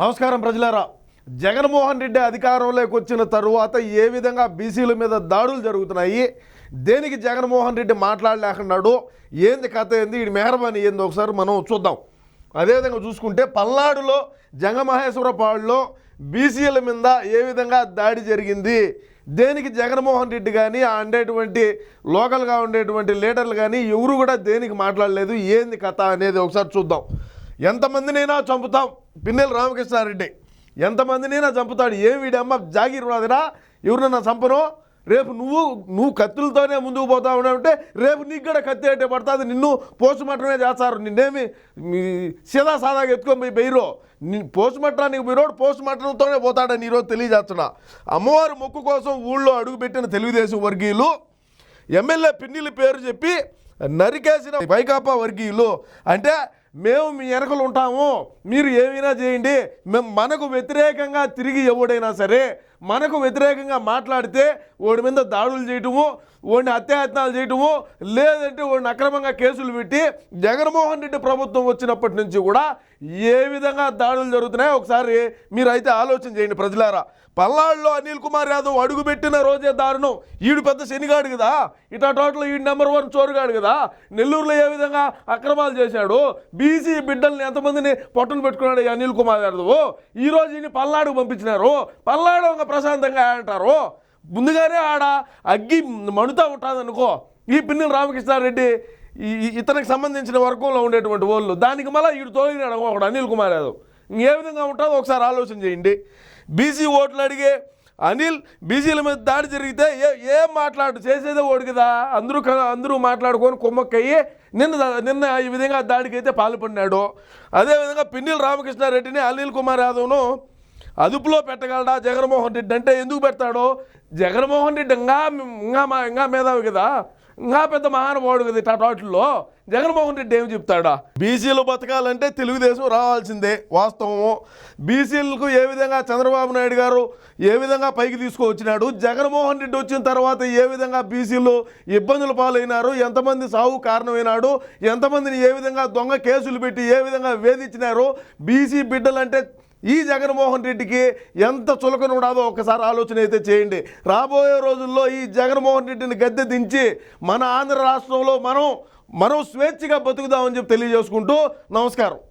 నమస్కారం ప్రజలారా. జగన్మోహన్ రెడ్డి అధికారంలోకి వచ్చిన తరువాత ఏ విధంగా బీసీల మీద దాడులు జరుగుతున్నాయి? దేనికి జగన్మోహన్ రెడ్డి మాట్లాడలేకున్నాడు? ఏంది కథ ఏంది? ఈ మెహర్బానీ ఏంది ఒకసారి మనం చూద్దాం. అదేవిధంగా చూసుకుంటే పల్నాడులో జంగమహేశ్వరపాడులో బీసీల మీద ఏ విధంగా దాడి జరిగింది? దేనికి జగన్మోహన్ రెడ్డి కానీ ఉండేటువంటి లోకల్గా ఉండేటువంటి లీడర్లు కానీ ఎవరు కూడా దేనికి మాట్లాడలేదు? ఏంది కథ అనేది ఒకసారి చూద్దాం. ఎంతమందినైనా చంపుతాం. పిన్నెల రామకృష్ణారెడ్డి. ఎంతమందినైనా చంపుతాడు. ఏం వీడమ్మ జాగీర్ రాదురా? ఎవరినన్నా చంపను? రేపు నువ్వు నువ్వు కత్తులతోనే ముందుకు పోతా ఉన్నావంటే రేపు నీకు కూడా కత్తి అంటే పడుతుంది. నిన్ను పోస్ట్ మార్టమే చేస్తారు. నిన్నేమి మీ సీదా సాదాగా ఎత్తుకొని పోయి బెయిరో. పోస్ట్ మార్టానికి పోయినోడు పోస్ట్ మార్టంతోనే పోతాడని ఈరోజు తెలియజేస్తున్నా. అమ్మవారి మొక్కు కోసం ఊళ్ళో అడుగుపెట్టిన తెలుగుదేశం వర్గీయులు ఎమ్మెల్యే పిన్నిల పేరు చెప్పి నరికేసిన వైకాపా వర్గీయులు. అంటే మేము మీ వెనకలు ఉంటాము. మీరు ఏమైనా చేయండి. మేము మనకు వ్యతిరేకంగా తిరిగి ఎవడైనా సరే మనకు వ్యతిరేకంగా మాట్లాడితే వాడి మీద దాడులు చేయటము వాడిని హత్యాయత్నాలు చేయటము లేదంటే వాడిని అక్రమంగా కేసులు పెట్టి జగన్మోహన్ రెడ్డి ప్రభుత్వం వచ్చినప్పటి నుంచి కూడా ఏ విధంగా దాడులు జరుగుతున్నాయో ఒకసారి మీరైతే ఆలోచన చేయండి ప్రజలారా. పల్నాడులో అనిల్ కుమార్ యాదవ్ అడుగుపెట్టిన రోజే దారుణం. ఈడు పెద్ద శనిగాడు కదా. ఇటా టోటల్ ఈ నెంబర్ వన్ చోరుగాడు కదా. నెల్లూరులో ఏ విధంగా అక్రమాలు చేశాడు? బీసీ బిడ్డల్ని ఎంతమందిని పొట్టను పెట్టుకున్నాడు ఈ అనిల్ కుమార్ యాదవ్? ఈ ఈయన పల్నాడుకు పంపించినారు. పల్నాడు ఒక ప్రశాంతంగా అంటారు. ముందుగానే ఆడ అగ్గి మణుతా ఉంటుందనుకో ఈ పిన్నెల రామకృష్ణారెడ్డి ఈ ఈ- ఇతనికి సంబంధించిన వర్గంలో ఉండేటువంటి వాళ్ళు. దానికి మళ్ళీ ఈడు తోలినాడు ఒకడు అనిల్ కుమార్ యాదవ్. ఏ విధంగా ఉంటుందో ఒకసారి ఆలోచన చేయండి. బీసీ ఓట్లు అడిగే అనిల్ బీసీల మీద దాడి జరిగితే ఏ ఏం మాట్లాడు చేసేదే ఓడి కదా. అందరూ అందరూ మాట్లాడుకొని కొమ్మక్కయ్యి నిన్న నిన్న ఈ విధంగా దాడికి అయితే పాల్పడినాడు. అదేవిధంగా పిన్నెల రామకృష్ణారెడ్డిని అనిల్ కుమార్ యాదవ్ను అదుపులో పెట్టగలడా జగన్మోహన్ రెడ్డి అంటే ఎందుకు పెడతాడో? జగన్మోహన్ రెడ్డి ఇంకా ఇంకా మా ఇంకా మేధావి కదా. ఇంకా పెద్ద మహానుభావుడు కదా ఇట్లా వాటిల్లో జగన్మోహన్ రెడ్డి ఏం చెప్తాడా? బీసీలు బతకాలంటే తెలుగుదేశం రావాల్సిందే వాస్తవము. బీసీలకు ఏ విధంగా చంద్రబాబు నాయుడు గారు ఏ విధంగా పైకి తీసుకువచ్చినాడు జగన్మోహన్ రెడ్డి వచ్చిన తర్వాత ఏ విధంగా బీసీలు ఇబ్బందుల పాలైనారు ఎంతమంది సావు కారణమైనాడు ఎంతమందిని ఏ విధంగా దొంగ కేసులు పెట్టి ఏ విధంగా వేధించినారు బీసీ బిడ్డలంటే ఈ జగన్మోహన్ రెడ్డికి ఎంత చులకన ఉండాదో ఒకసారి ఆలోచన అయితే చేయండి. రాబోయే రోజుల్లో ఈ జగన్మోహన్ రెడ్డిని గద్దె దించి మన ఆంధ్ర రాష్ట్రంలో మనం మనం స్వేచ్ఛగా బతుకుదామని చెప్పి తెలియజేసుకుంటూ నమస్కారం.